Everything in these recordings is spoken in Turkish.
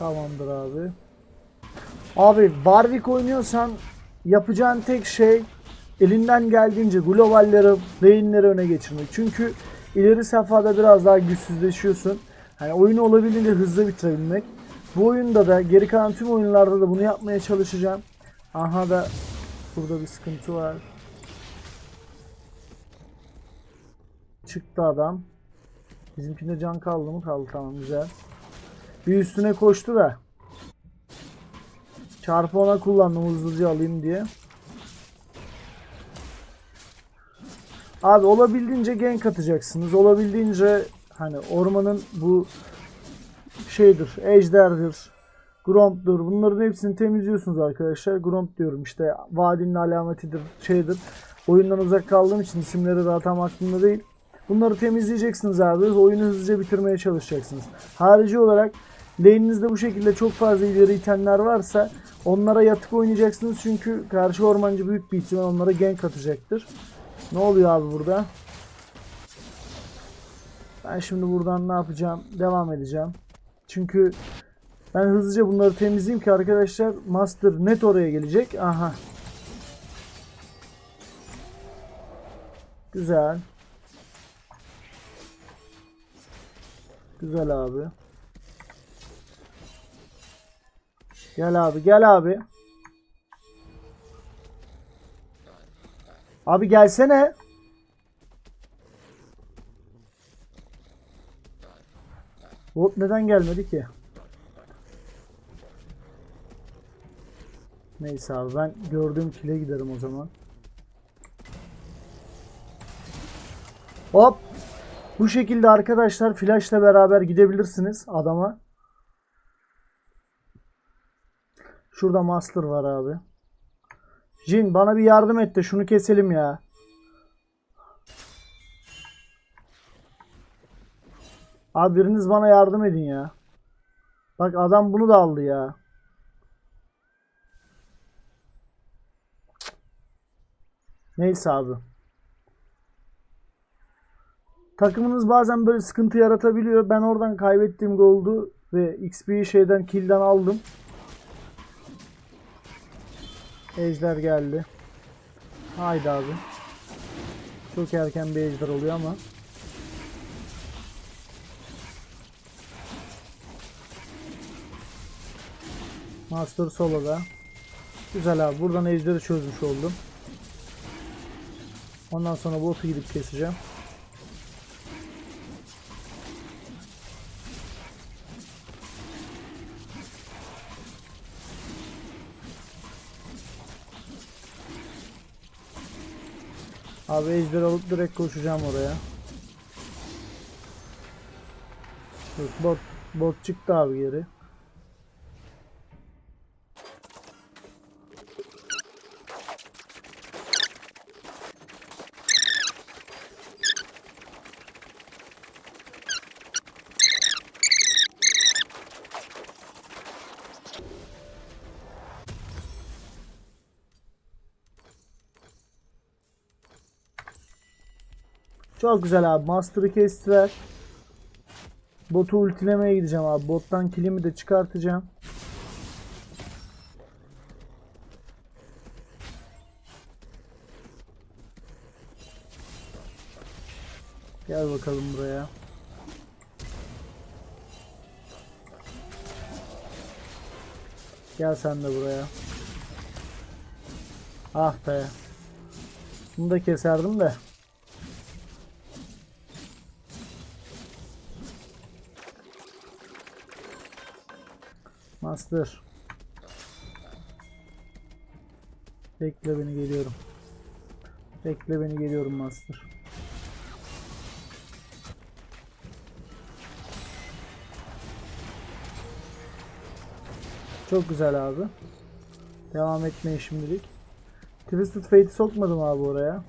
Tamamdır abi. Abi Warwick oynuyorsan yapacağın tek şey elinden geldiğince globalleri, lane'leri öne geçirmek. Çünkü ileri safhada biraz daha güçsüzleşiyorsun. Hani oyunu olabildiğince hızlı bitirebilmek. Bu oyunda da geri kalan tüm oyunlarda da bunu yapmaya çalışacağım. Aha da burada bir sıkıntı var. Çıktı adam. Bizimkinde can kaldı mı? Kaldı tamam güzel. Bir üstüne koştu da. Çarpı ona kullandım hızlıca alayım diye. Abi olabildiğince gank atacaksınız. Olabildiğince hani ormanın bu şeydir, ejderdir, gromp'dur. Bunların hepsini temizliyorsunuz arkadaşlar. Gromp diyorum işte vadinin alametidir, şeydir. Oyundan uzak kaldığım için isimleri daha tam aklımda değil. Bunları temizleyeceksiniz abi. Oyunu hızlıca bitirmeye çalışacaksınız. Harici olarak lane'inizde bu şekilde çok fazla ileri itenler varsa onlara yatık oynayacaksınız. Çünkü karşı ormancı büyük bir ihtimal onlara gank atacaktır. Ne oluyor abi burada? Ben şimdi buradan ne yapacağım? Devam edeceğim. Çünkü ben hızlıca bunları temizleyeyim ki arkadaşlar Master net oraya gelecek. Aha. Güzel. Güzel abi. Gel abi gel abi. Abi gelsene. Bot neden gelmedi ki? Neyse abi ben gördüğüm kile giderim o zaman. Hop. Bu şekilde arkadaşlar flashla beraber gidebilirsiniz adama. Şurada master var abi. Jin bana bir yardım et de şunu keselim ya. Abi biriniz bana yardım edin ya. Bak adam bunu da aldı ya. Neyse abi. Takımınız bazen böyle sıkıntı yaratabiliyor. Ben oradan kaybettiğim goldu ve XP'yi şeyden kill'den aldım. Ejder geldi. Haydi abi. Çok erken bir ejder oluyor ama. Master solo'da. Güzel abi. Buradan ejderi çözmüş oldum. Ondan sonra botu gidip keseceğim. Abi ejder alıp direkt koşacağım oraya. Bot, bot çıktı abi geri. Çok güzel abi. Master'ı kestiler. Botu ultilemeye gideceğim abi. Bottan kilimi de çıkartacağım. Gel bakalım buraya. Gel sen de buraya. Ah be. Bunu da keserdim de. Master. Bekle beni geliyorum. Bekle beni geliyorum Master. Çok güzel abi. Devam etmeyi şimdilik. Twisted Fate'i sokmadım abi oraya.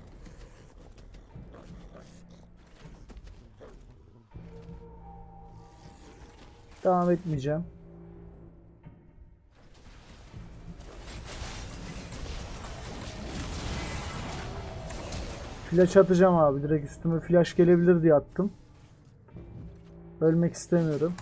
Devam etmeyeceğim. Flash atacağım abi. Direkt üstüme flash gelebilir diye attım. Ölmek istemiyorum.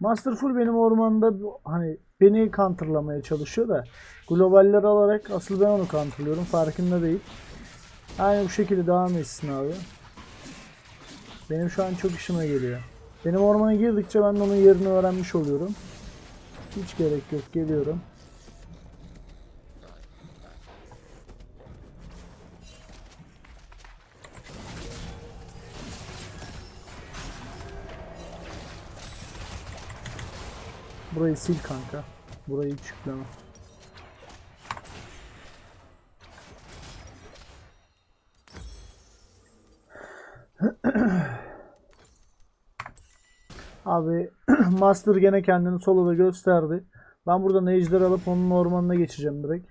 Masterful benim ormanda hani beni counterlamaya çalışıyor da globaller alarak asıl ben onu counterlıyorum farkında değil. Aynı bu şekilde devam etsin abi. Benim şu an çok işime geliyor. Benim ormana girdikçe ben de onun yerini öğrenmiş oluyorum. Hiç gerek yok geliyorum. Burayı sil kanka. Burayı hiç Abi Master gene kendini soloda gösterdi. Ben buradan ejder alıp onun ormanına geçeceğim direkt.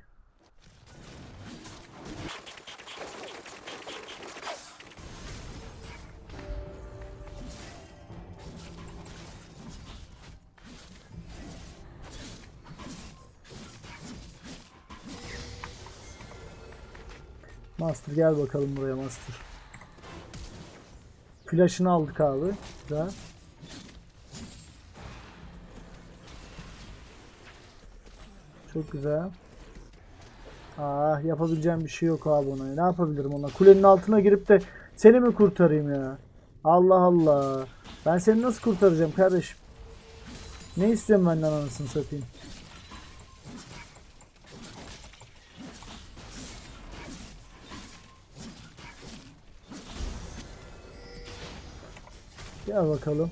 Master gel bakalım buraya Master. Flash'ını aldık abi. Güzel. Çok güzel. Ah yapabileceğim bir şey yok abi ona. Ne yapabilirim ona? Kulenin altına girip de seni mi kurtarayım ya? Allah Allah. Ben seni nasıl kurtaracağım kardeşim? Ne istiyorsun benden anasını satayım? Gel bakalım.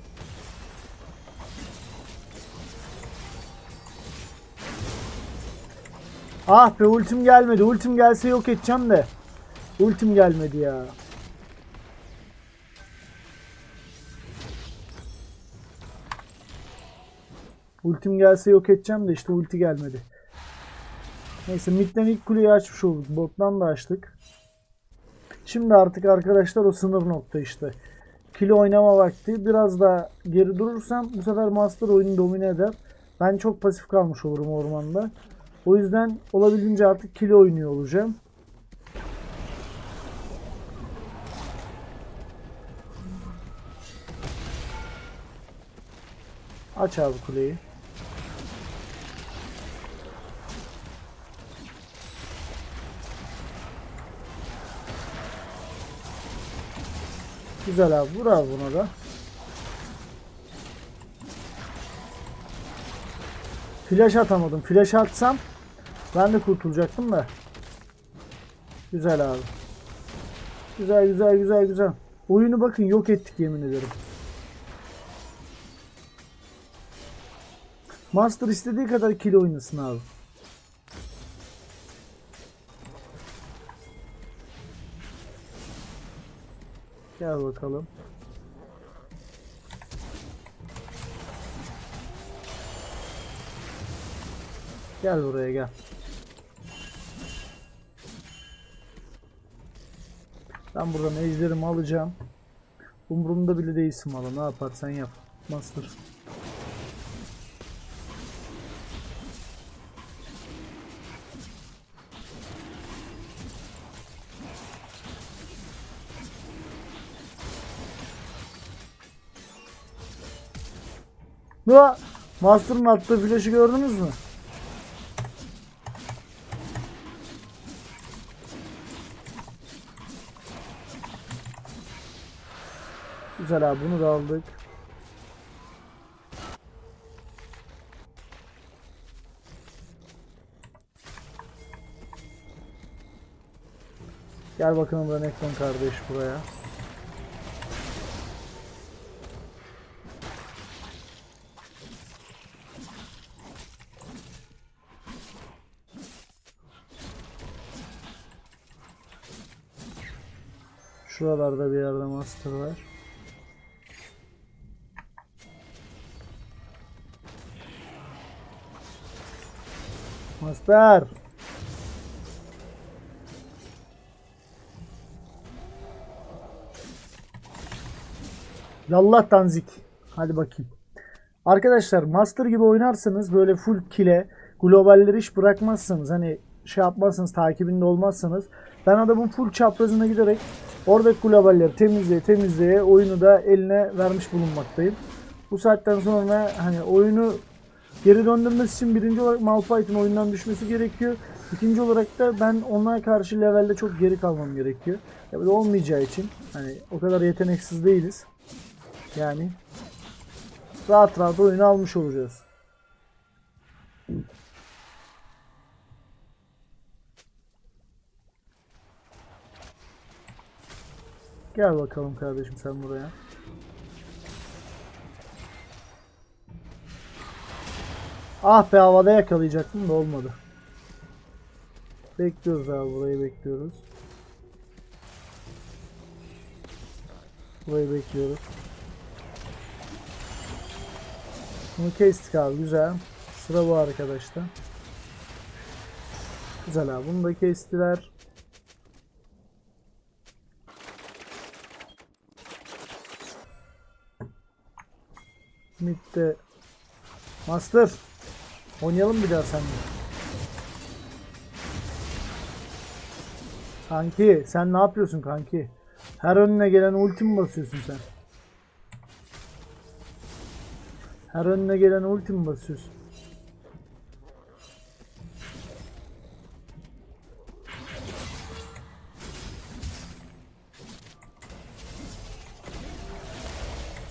Ah be ultim gelmedi. Ultim gelse yok edeceğim de. Ultim gelmedi ya. Ultim gelse yok edeceğim de işte ulti gelmedi. Neyse midden ilk kuleyi açmış olduk. Bottan da açtık. Şimdi artık arkadaşlar o sınır nokta işte. Kilo oynama vakti. Biraz da geri durursam bu sefer Master oyunu domine eder. Ben çok pasif kalmış olurum ormanda. O yüzden olabildiğince artık kilo oynuyor olacağım. Aç abi kuleyi. Güzel abi vur abi buna da. Flash atamadım. Flash atsam ben de kurtulacaktım da. Güzel abi. Güzel güzel güzel güzel. Oyunu bakın yok ettik yemin ederim. Master istediği kadar kill oynasın abi. Gel bakalım. Gel buraya gel. Ben buradan ejderimi alacağım. Umurumda bile değilsin valla. Ne yaparsan yap. Master. Bu Master'ın attığı flash'ı gördünüz mü? Güzel abi bunu da aldık. Gel bakalım Renekton kardeş buraya. Şuralarda bir yerde master var. Master. Yallah tanzik. Hadi bakayım. Arkadaşlar Master gibi oynarsanız böyle full kile, globalleri hiç bırakmazsanız hani şey yapmazsanız takibinde olmazsanız ben adamın full çaprazına giderek oradaki globalleri temizleye temizleye oyunu da eline vermiş bulunmaktayım. Bu saatten sonra hani oyunu geri döndürmesi için birinci olarak Malphite'ın oyundan düşmesi gerekiyor. İkinci olarak da ben ona karşı levelde çok geri kalmam gerekiyor. Ya da olmayacağı için hani o kadar yeteneksiz değiliz. Yani rahat rahat oyunu almış olacağız. Gel bakalım kardeşim sen buraya. Ah be havada yakalayacaktım da olmadı. Bekliyoruz abi burayı bekliyoruz. Burayı bekliyoruz. Bunu kestik abi güzel. Sıra bu arkadaşta. Güzel abi bunu da kestiler. Mid'de Master Oynayalım bir daha seninle. Kanki sen ne yapıyorsun kanki? Her önüne gelen ulti mi basıyorsun sen? Her önüne gelen ulti mi basıyorsun?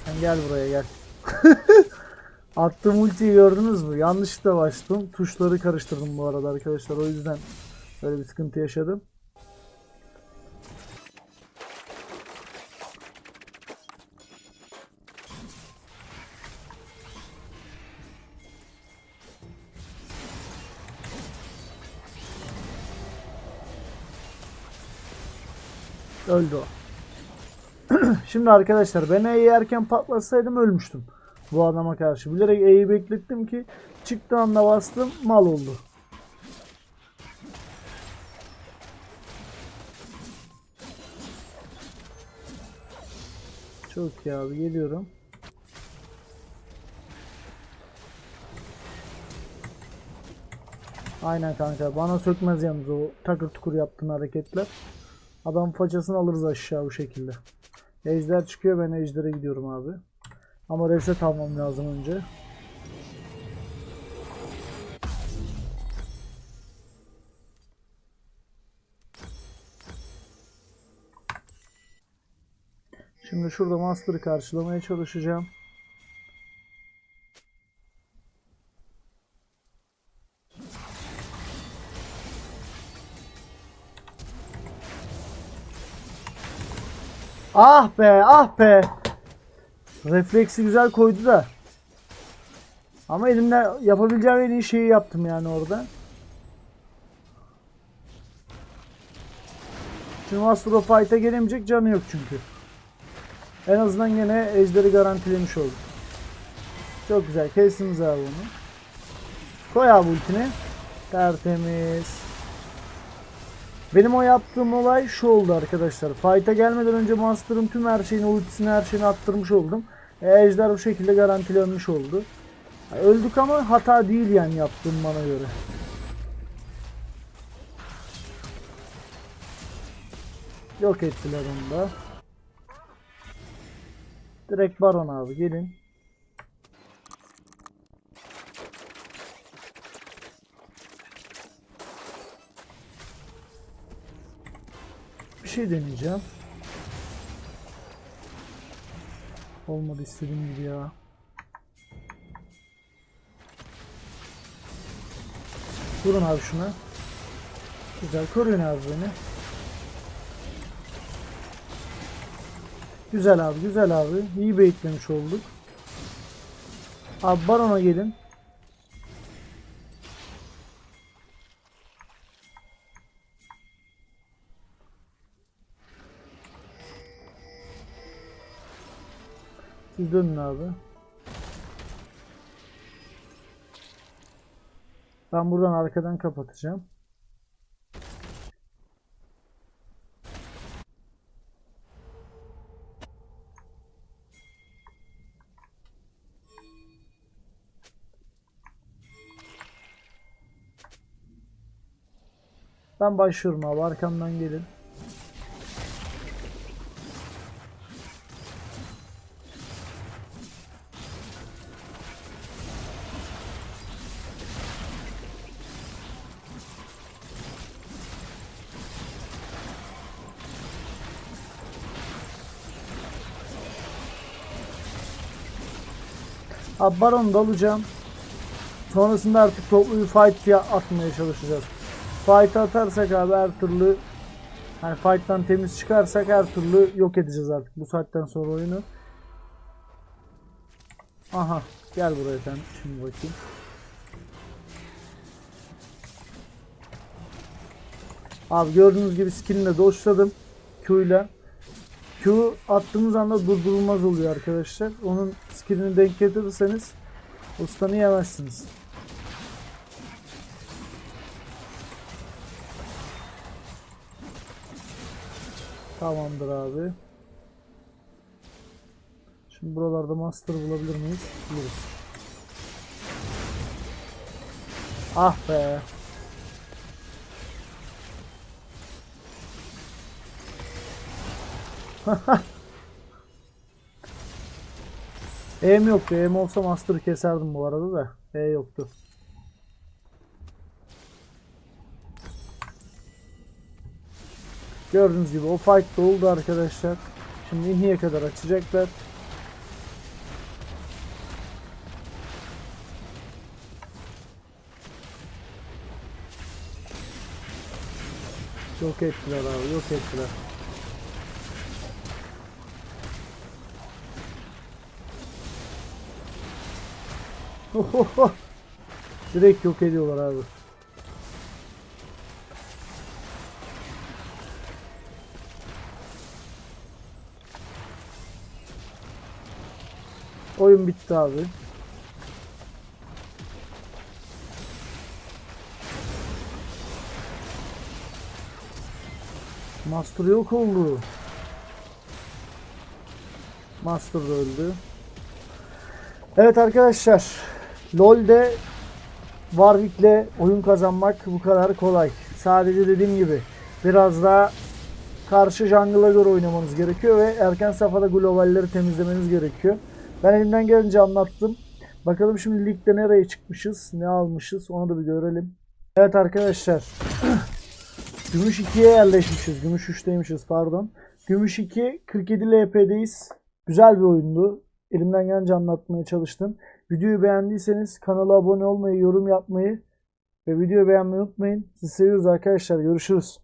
Sen gel buraya gel. Attığım ultiyi gördünüz mü? Yanlışlıkla bastım. Tuşları karıştırdım bu arada arkadaşlar. O yüzden böyle bir sıkıntı yaşadım. Öldü o. Şimdi arkadaşlar ben E'yi erken patlatsaydım ölmüştüm. Bu adama karşı. Bilerek E'yi beklettim ki çıktığı anda bastım mal oldu. Çok iyi abi geliyorum. Aynen kanka bana sökmez yalnız o takır tukur yaptığın hareketler. Adam façasını alırız aşağı bu şekilde. Ejder çıkıyor ben ejdere gidiyorum abi. Ama reset almam lazım önce. Şimdi şurada Master'ı karşılamaya çalışacağım. Ah be ah be. Refleksi güzel koydu da. Ama elimde yapabileceğim en iyi şeyi yaptım yani orada. Şimdi Master of Fight'a gelemeyecek canı yok çünkü. En azından yine ejderi garantilemiş olduk. Çok güzel kestiniz abi onu. Koy abi ultini. Tertemiz. Benim o yaptığım olay şu oldu arkadaşlar. Fight'a gelmeden önce Master'ın tüm her şeyini, ultisini, her şeyini attırmış oldum. E, Ejder bu şekilde garantilenmiş oldu. Öldük ama hata değil yani yaptığım bana göre. Yok ettiler onu da. Direkt Baron abi gelin. Şey deneyeceğim. Olmadı istediğim gibi ya. Vurun abi şuna. Güzel koruyun abi beni. Güzel abi güzel abi. İyi baitlemiş olduk. Abi barona gelin. Siz dönün abi. Ben buradan arkadan kapatacağım. Ben başlıyorum abi arkamdan gelin. Abi Baron'u da alacağım. Sonrasında artık toplu bir fight ya atmaya çalışacağız. Fight atarsak abi her türlü hani fight'tan temiz çıkarsak her türlü yok edeceğiz artık bu saatten sonra oyunu. Aha gel buraya sen şimdi bakayım. Abi gördüğünüz gibi skinle doşladım. Q ile. Q attığınız anda durdurulmaz oluyor arkadaşlar. Onun skillini denk getirirseniz o stun'ı yemezsiniz. Tamamdır abi. Şimdi buralarda master bulabilir miyiz? Buluruz. Ah be. E'm yoktu. E'm olsa master'ı keserdim bu arada da. E yoktu. Gördüğünüz gibi o fight da oldu arkadaşlar. Şimdi inhiye kadar açacaklar. Yok ettiler abi yok ettiler. Direkt yok ediyorlar abi. Oyun bitti abi. Master yok oldu. Master da öldü. Evet arkadaşlar. LoL'de Warwick'le oyun kazanmak bu kadar kolay. Sadece dediğim gibi biraz daha karşı jungle'a göre oynamanız gerekiyor ve erken safhada globalleri temizlemeniz gerekiyor. Ben elimden gelince anlattım. Bakalım şimdi ligde nereye çıkmışız, ne almışız onu da bir görelim. Evet arkadaşlar. Gümüş 2'ye yerleşmişiz. Gümüş 3'teymişiz pardon. Gümüş 2 47 LP'deyiz. Güzel bir oyundu. Elimden gelince anlatmaya çalıştım. Videoyu beğendiyseniz kanala abone olmayı, yorum yapmayı ve videoyu beğenmeyi unutmayın. Sizi seviyoruz arkadaşlar. Görüşürüz.